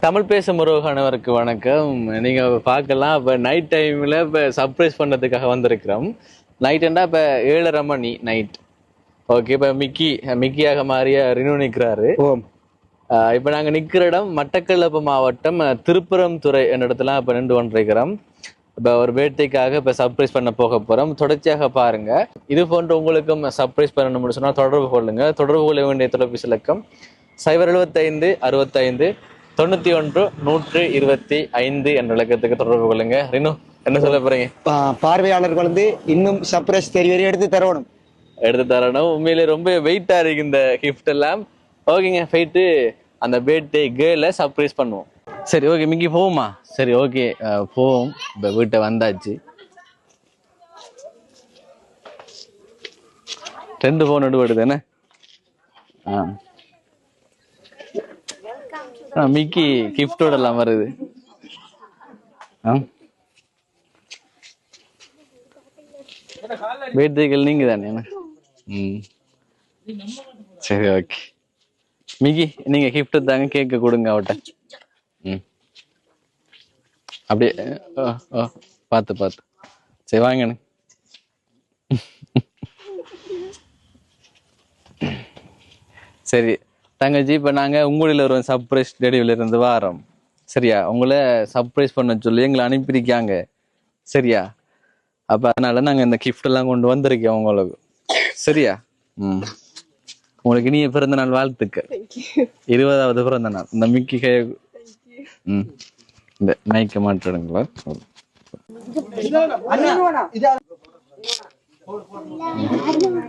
தமிழ் பேசும் உறவுகானவருக்கு வணக்கம். நீங்க பார்க்கலாம். இப்ப நைட் டைம்ல இப்ப சர்ப்ரைஸ் பண்ணதுக்காக வந்திருக்கிறோம். நைட்டுண்டா இப்ப ஏழரை மணி நைட் ஓகே இப்ப மிக்கி மிக்கியாக மாறிய ரினு ஆஹ் இப்ப நாங்க நிக்கிற இடம் மட்டக்களப்பு மாவட்டம் அஹ், திருப்புறம்துறை என்ற இடத்துல இப்ப நின்று கொண்டிருக்கிறோம். இப்ப ஒரு பேர்த்டேக்காக இப்ப சர்ப்ரைஸ் பண்ண போக போறோம். தொடர்ச்சியாக பாருங்க. இது போன்ற உங்களுக்கும் சர்ப்ரைஸ் பண்ணணும்னு சொன்னா தொடர்பு கொள்ளுங்க. தொடர்பு கொள்ள வேண்டிய தொலைபேசி இலக்கம் சைபர் எழுபத்தைந்து அறுபத்தைந்து தொண்ணூத்தி ஒன்று நூற்று இருபத்தி ஐந்து என்ற இலக்கத்துக்கு தொடர்பு கொள்ளுங்க. ரினு என்ன சொல்ல போறீங்க? பா- பார்வையாளர்கள் வந்து இன்னும் சர்ப்ரைஸ் தெரிய எடுத்து தரணும். எடுத்து தரணும். உண்மையிலே ரொம்ப வெயிட்டா இருக்கு இந்த கிஃப்ட் எல்லாம். ஓகேங்க போயிட்டு அந்த பர்த்டே கேர்ளை சர்ப்ரைஸ் பண்ணுவோம். சரி ஓகே மிக்கி போவோமா? சரி ஓகே போவோம். இப்போ வீட்டை வந்தாச்சு. ரெண்டு ஃபோன் எடுபடுது என்ன? ஆ, மிக்கி கிஃப்டோட எல்லாம் வருது. பர்த்டேகள் நீங்க தானே ம். சரி ஓகே மிகி நீங்க கிஃப்ட் தாங்க கேக்க கொடுங்க அவட்ட ம். அப்படியே ஓ பார்த்து பார்த்து. சரி வாங்கண்ணே சரி தங்கச்சி இப்போ நாங்கள் உங்களில் ஒரு சர்ப்ரைஸ் டெலிவரியில இருந்து வாரோம். சரியா? உங்களை சர்ப்ரைஸ் பண்ண சொல்லி எங்களை அனுப்பியிருக்காங்க. சரியா? அப்போ அதனால நாங்கள் இந்த எல்லாம் கொண்டு வந்திருக்கோம் உங்களுக்கு. சரியா? ம். உங்களுக்கு இனிய பிறந்த நாள் வாழ்த்துக்கள் இருபதாவது பிறந்த நாள் இந்த மிக்கி கை ம். இந்த மைக்க மாட்டிடுங்களா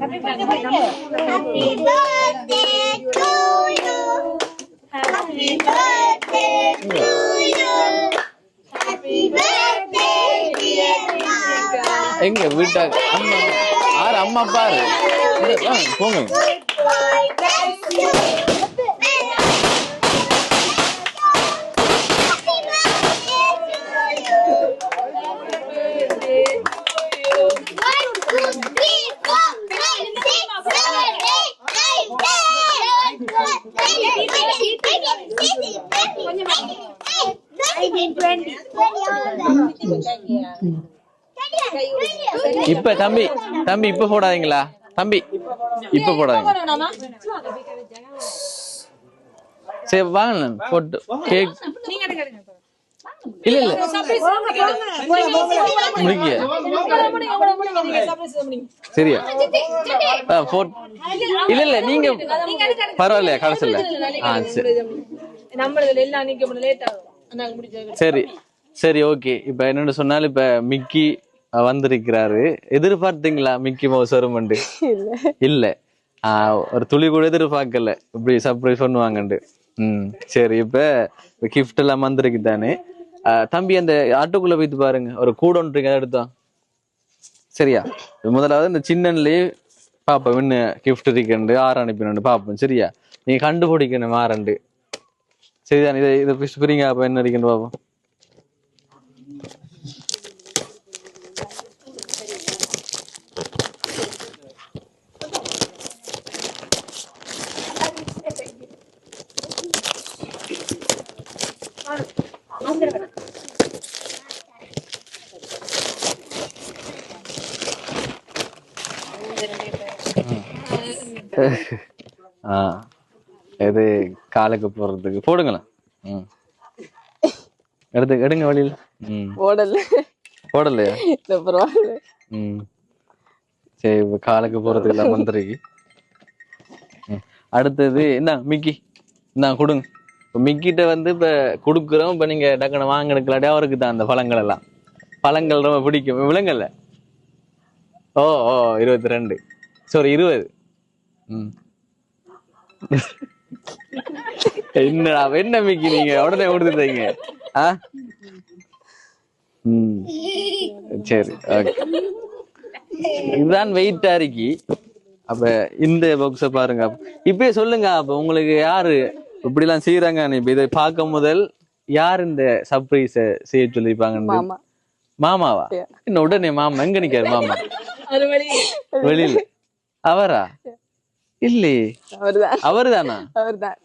Happy birthday to you. Happy birthday to you. Happy birthday, dear Mama. எங்க வீட்டா அம்மா ஆறு அம்மா பாரு போங்க Thank you. இப்ப தம்பி தம்பி இப்ப போடாதீங்களா? தம்பி இப்ப போடாதீங்க. சரி வாங்க போட்டு கேக் இல்ல இல்ல. முடிக்க சரியா? ஆ, இல்ல இல்ல நீங்க பரவாயில்லையா கடைசியில்? ஆ சரி. சரி சரி ஓகே. இப்ப என்னன்னு சொன்னால் இப்ப மிக்கி வந்திருக்கிறாரு. எதிர்பார்த்தீங்களா மிக்கி மவுஸ் வருமெண்டு இல்ல. ஆஹ், ஒரு துளி கூட எதிர்பார்க்கல. இப்படி சர்ப்ரைஸ் பண்ணுவாங்கண்டு. ம் சரி இப்ப கிஃப்ட் எல்லாம் வந்திருக்கு தானே. தம்பி அந்த ஆட்டோக்குள்ள போயிட்டு பாருங்க. ஒரு கூட ஒன்று எடுத்தோம் சரியா? முதலாவது இந்த சின்னன்லயே பாப்போம் என்ன கிஃப்ட் இருக்குண்டு ஆறு அனுப்பினு பாப்போம் சரியா? நீங்க கண்டுபிடிக்கணும் ஆரண்டு சரிதான்? இதை இதை புரியுங்க அப்ப என்ன இருக்குன்னு பாப்போம்? ஆ இது காலுக்கு போடுறதுக்கு போடுங்களேன். ம். எடுத்து எடுங்க வழியில். ம். ஓடல போடலையா? பரவாயில்ல. ம். சரி இப்போ காலுக்கு போறதுக்கு எல்லாம் வந்துருக்கு. அடுத்தது என்ன மிக்கி. இந்தா கொடுங்க. இப்போ மிக்கிட்ட வந்து இப்போ கொடுக்குறோம். இப்போ நீங்கள் டக்குனு வாங்கினுக்கலாட்டி அவருக்கு தான் அந்த பழங்கள் எல்லாம். பழங்கள் ரொம்ப பிடிக்கும். விலங்கல்ல ஓ ஓ இருபத்தி ரெண்டு. சாரி இருபது. என்னடா என்ன மிக்கி நீங்க? உடனே கொடுத்துட்டீங்க ஆ? ம். சரி ஓகே. இதுதான் வெயிட்டா இருக்கி. அப்ப இந்த பாக்ஸ பாருங்க. இப்பயே சொல்லுங்க அப்ப உங்களுக்கு யாரு இப்படி எல்லாம் செய்யறாங்க இப்ப இதை பார்க்கும் முதல் யார் இந்த சர்ப்ரைஸ செய்ய சொல்லிருப்பாங்க மாமா. மாமாவா? என்ன உடனே மாமா எங்க நிக்காரு மாமா? வெளியில. அவரா? இல்லையே அவர்தான். அவருதானா? அவர்தான்.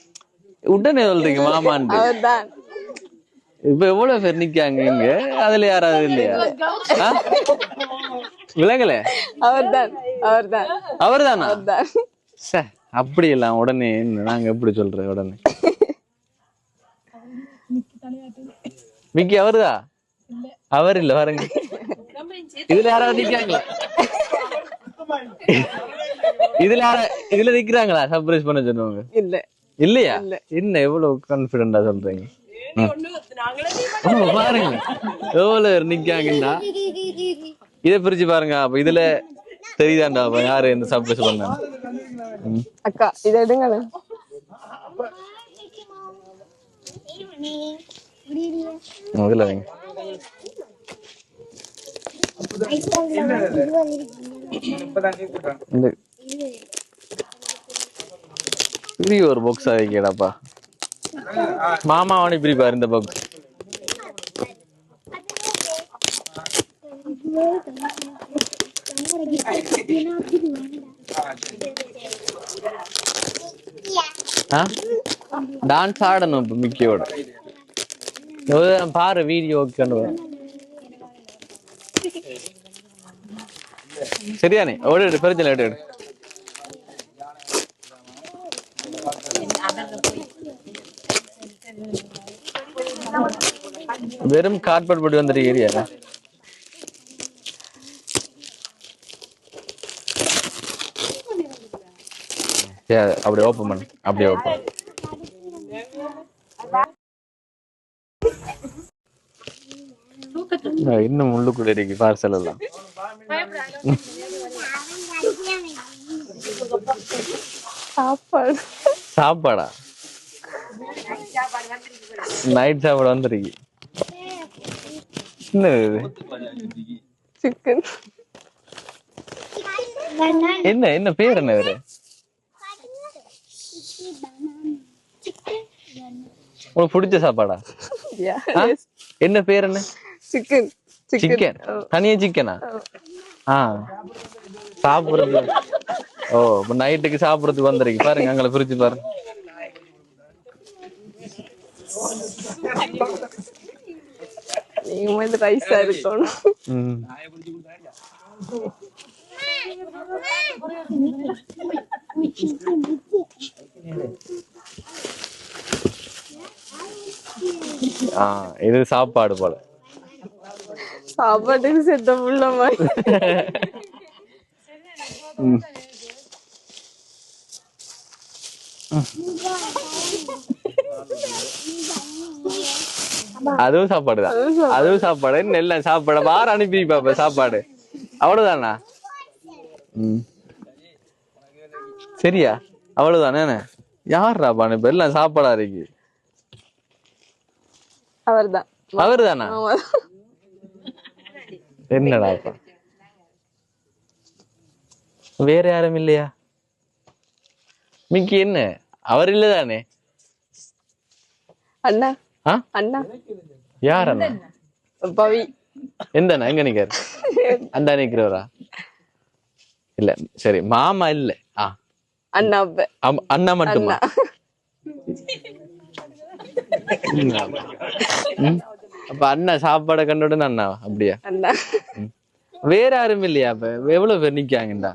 உடனே சொல்றீங்க மாமான்ட்டு. அவர்தான். இப்ப எவ்வளவு பேர் நிக்காங்க இங்க? அதுல யாராவது இல்லையா? விலகல? அவர்தான். அவர்தான். அவர்தானா? அவர்தான். சே அப்படி எல்லாம் உடனே என்ன? நாங்க எப்படி சொல்றது உடனே? மிக்கி அவருதா? அவர் இல்ல பாருங்க இதுல யாராவது நிக்காங்களா இதுல இதுல நிக்கிறாங்களா? சர்ப்ரைஸ் பண்ண சொன்னவங்க. இல்ல. இல்லையா? என்ன எவ்வளவு கான்பிடண்டா சொல்றீங்க? பாருங்க. எவ்வளவு பேர் நிக்காங்கடா இதை பிரிச்சு பாருங்க அப்ப இதுல தெரியுதாண்டா அப்ப யாரு இந்த சர்ப்ரைஸ் பண்ண? அக்கா இதை எடுங்க வைங்க. இந்த பெரிய ஒரு பாக்ஸ் வைக்கடாப்பா மாமா அவனை பாரு இந்த பாக்ஸ் டான்ஸ் ஆடணும் இப்போ மிக்கியோட. பாரு வீடியோ ஓகேன்னு சரியானே ஓடு எடு பிரச்சனை எடு வெறும் கார்பெட் போட்டு வந்துட்டு ஏரியா அப்படி ஓப்பன் பண்ணு. அப்படியே ஓப்பன் இன்னும் முள்ளுக்குள்ள இருக்கு பார்சல் எல்லாம். சாப்பாடு. சாப்பாடா? நைட் சாப்பாடு வந்திருக்கு. என்ன சிக்கன் என்ன என்ன பேர் என்ன இவரு? உனக்கு பிடிச்ச சாப்பாடா? என்ன பேர் என்ன? சிக்கன் சிக்கன் தனியா சிக்கனா ஆ. சாப்பிடுறது. ஓ இப்ப நைட்டுக்கு சாப்பிடுறதுக்கு வந்திருக்கு பாருங்க அங்களை பிரிச்சு பாருங்க. நீங்க வந்து ரைஸா இருக்கணும். இது சாப்பாடு போல. சாப்பாட்டுக்கு செத்த புள்ள மாதிரி ம். அதுவும் சாப்பாடு தான் அதுவும் சாப்பாடு. எல்லாம் சாப்பாடு. வார அனுப்பி பாப்ப சாப்பாடு. அவ்வளவுதானா? ம். சரியா? அவ்வளவுதானே யார்ரா பானு எல்லாம் சாப்பாடா இருக்கு. அவர்தான். அவருதானா? என்னடா இப்ப வேற யாரும் இல்லையா? மிக்கி என்ன? அவர் இல்லதானே? அண்ணா. அண்ணா. யார் அண்ணா? பவி. எந்த அண்ணா எங்க நிக்காரு அந்த நிக்கிறவரா? இல்ல சரி மாமா இல்ல. ஆ. அண்ணா அப்ப அம்- அண்ணா மட்டுமா. அப்ப அண்ணா சாப்பாடை கண்டுடன் அண்ணா அப்படியா? வேற யாரும் இல்லையா அப்ப? எவ்வளவு பேர் நிக்காங்கடா